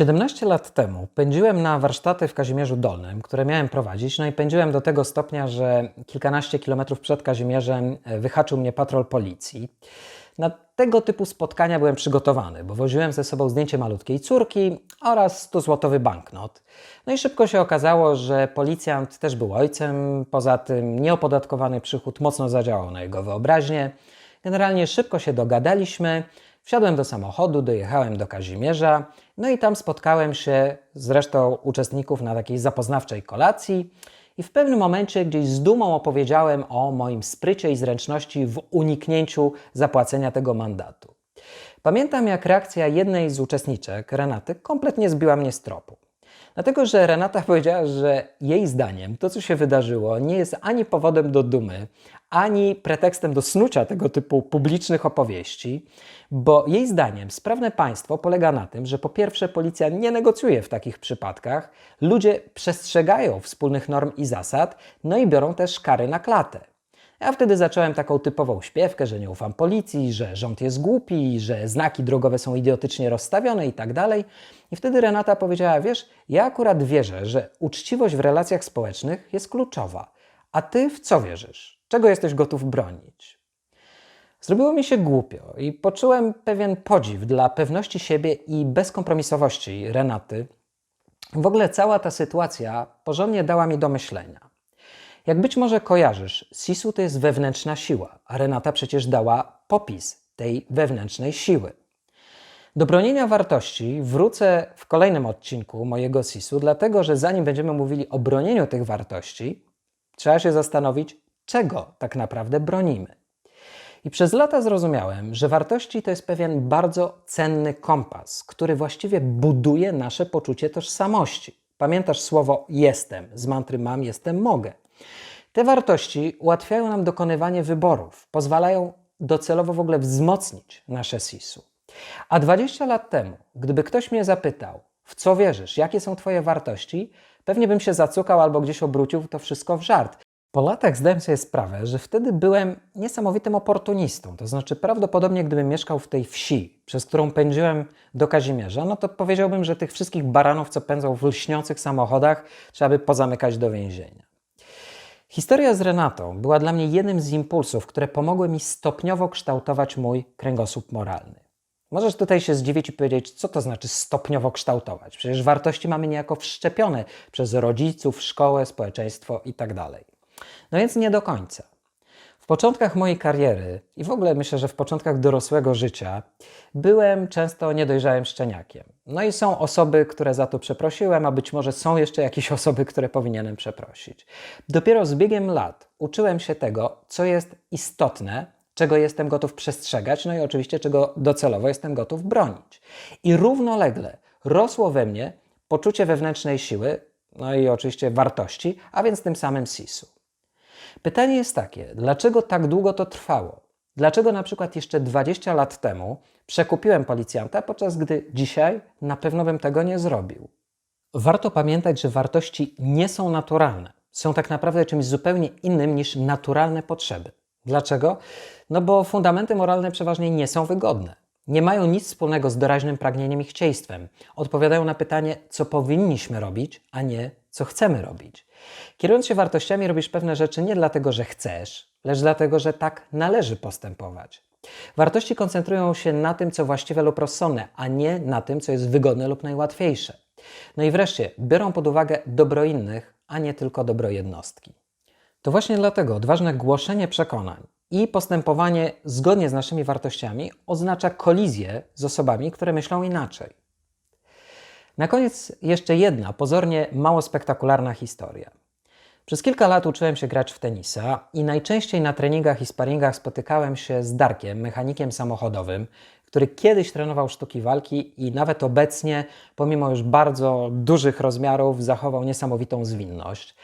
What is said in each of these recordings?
17 lat temu pędziłem na warsztaty w Kazimierzu Dolnym, które miałem prowadzić, no i pędziłem do tego stopnia, że kilkanaście kilometrów przed Kazimierzem e, wyhaczył mnie patrol policji. Na tego typu spotkania byłem przygotowany, bo woziłem ze sobą zdjęcie malutkiej córki oraz 100-złotowy banknot. No i szybko się okazało, że policjant też był ojcem, poza tym nieopodatkowany przychód mocno zadziałał na jego wyobraźnię. Generalnie szybko się dogadaliśmy, wsiadłem do samochodu, dojechałem do Kazimierza, no i tam spotkałem się z resztą uczestników na takiej zapoznawczej kolacji. I w pewnym momencie gdzieś z dumą opowiedziałem o moim sprycie i zręczności w uniknięciu zapłacenia tego mandatu. Pamiętam, jak reakcja jednej z uczestniczek, Renaty, kompletnie zbiła mnie z tropu. Dlatego, że Renata powiedziała, że jej zdaniem to, co się wydarzyło, nie jest ani powodem do dumy, ani pretekstem do snucia tego typu publicznych opowieści, bo jej zdaniem sprawne państwo polega na tym, że po pierwsze policja nie negocjuje w takich przypadkach, ludzie przestrzegają wspólnych norm i zasad, no i biorą też kary na klatę. Ja wtedy zacząłem taką typową śpiewkę, że nie ufam policji, że rząd jest głupi, że znaki drogowe są idiotycznie rozstawione i tak dalej. I wtedy Renata powiedziała: Wiesz, ja akurat wierzę, że uczciwość w relacjach społecznych jest kluczowa. A ty w co wierzysz? Czego jesteś gotów bronić? Zrobiło mi się głupio i poczułem pewien podziw dla pewności siebie i bezkompromisowości Renaty. W ogóle cała ta sytuacja porządnie dała mi do myślenia. Jak być może kojarzysz, Sisu to jest wewnętrzna siła, a Renata przecież dała popis tej wewnętrznej siły. Do bronienia wartości wrócę w kolejnym odcinku mojego Sisu, dlatego że zanim będziemy mówili o bronieniu tych wartości, trzeba się zastanowić, czego tak naprawdę bronimy. I przez lata zrozumiałem, że wartości to jest pewien bardzo cenny kompas, który właściwie buduje nasze poczucie tożsamości. Pamiętasz słowo jestem z mantry mam, jestem, mogę. Te wartości ułatwiają nam dokonywanie wyborów, pozwalają docelowo w ogóle wzmocnić nasze sisu. A 20 lat temu, gdyby ktoś mnie zapytał, w co wierzysz, jakie są Twoje wartości, pewnie bym się zacukał albo gdzieś obrócił to wszystko w żart. Po latach zdałem sobie sprawę, że wtedy byłem niesamowitym oportunistą. To znaczy, prawdopodobnie gdybym mieszkał w tej wsi, przez którą pędziłem do Kazimierza, no to powiedziałbym, że tych wszystkich baranów, co pędzą w lśniących samochodach, trzeba by pozamykać do więzienia. Historia z Renatą była dla mnie jednym z impulsów, które pomogły mi stopniowo kształtować mój kręgosłup moralny. Możesz tutaj się zdziwić i powiedzieć, co to znaczy stopniowo kształtować? Przecież wartości mamy niejako wszczepione przez rodziców, szkołę, społeczeństwo itd. No więc nie do końca. Początkach mojej kariery i w ogóle myślę, że w początkach dorosłego życia byłem często niedojrzałym szczeniakiem. No i są osoby, które za to przeprosiłem, a być może są jeszcze jakieś osoby, które powinienem przeprosić. Dopiero z biegiem lat uczyłem się tego, co jest istotne, czego jestem gotów przestrzegać, no i oczywiście czego docelowo jestem gotów bronić. I równolegle rosło we mnie poczucie wewnętrznej siły, no i oczywiście wartości, a więc tym samym sisu. Pytanie jest takie, dlaczego tak długo to trwało? Dlaczego na przykład jeszcze 20 lat temu przekupiłem policjanta, podczas gdy dzisiaj na pewno bym tego nie zrobił? Warto pamiętać, że wartości nie są naturalne. Są tak naprawdę czymś zupełnie innym niż naturalne potrzeby. Dlaczego? No bo fundamenty moralne przeważnie nie są wygodne. Nie mają nic wspólnego z doraźnym pragnieniem i chcieństwem. Odpowiadają na pytanie, co powinniśmy robić, a nie co chcemy robić. Kierując się wartościami, robisz pewne rzeczy nie dlatego, że chcesz, lecz dlatego, że tak należy postępować. Wartości koncentrują się na tym, co właściwe lub rozsądne, a nie na tym, co jest wygodne lub najłatwiejsze. No i wreszcie biorą pod uwagę dobro innych, a nie tylko dobro jednostki. To właśnie dlatego odważne głoszenie przekonań i postępowanie zgodnie z naszymi wartościami oznacza kolizję z osobami, które myślą inaczej. Na koniec jeszcze jedna, pozornie mało spektakularna historia. Przez kilka lat uczyłem się grać w tenisa i najczęściej na treningach i sparingach spotykałem się z Darkiem, mechanikiem samochodowym, który kiedyś trenował sztuki walki i nawet obecnie, pomimo już bardzo dużych rozmiarów, zachował niesamowitą zwinność.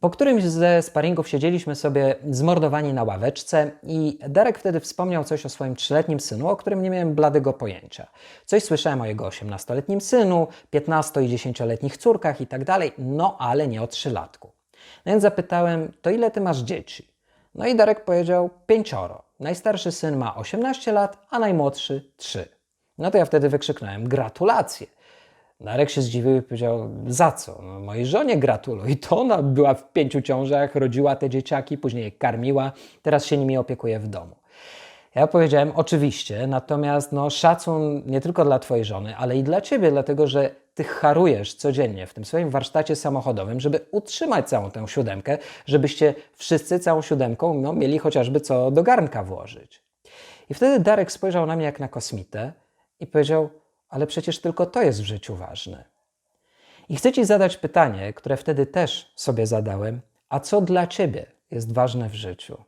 Po którymś ze sparingów siedzieliśmy sobie zmordowani na ławeczce i Darek wtedy wspomniał coś o swoim trzyletnim synu, o którym nie miałem bladego pojęcia. Coś słyszałem o jego 18-letnim synu, 15 i 10-letnich córkach i tak dalej, no ale nie o trzylatku. No więc zapytałem, to ile ty masz dzieci? No i Darek powiedział, pięcioro. Najstarszy syn ma 18 lat, a najmłodszy 3. No to ja wtedy wykrzyknąłem, gratulacje. Darek się zdziwił i powiedział, za co? No, mojej żonie gratuluj. To ona była w pięciu ciążach, rodziła te dzieciaki, później je karmiła, teraz się nimi opiekuje w domu. Ja powiedziałem, oczywiście, natomiast no, szacun nie tylko dla Twojej żony, ale i dla Ciebie, dlatego że Ty harujesz codziennie w tym swoim warsztacie samochodowym, żeby utrzymać całą tę siódemkę, żebyście wszyscy całą siódemką no, mieli chociażby co do garnka włożyć. I wtedy Darek spojrzał na mnie jak na kosmitę i powiedział, ale przecież tylko to jest w życiu ważne. I chcę Ci zadać pytanie, które wtedy też sobie zadałem, a co dla Ciebie jest ważne w życiu?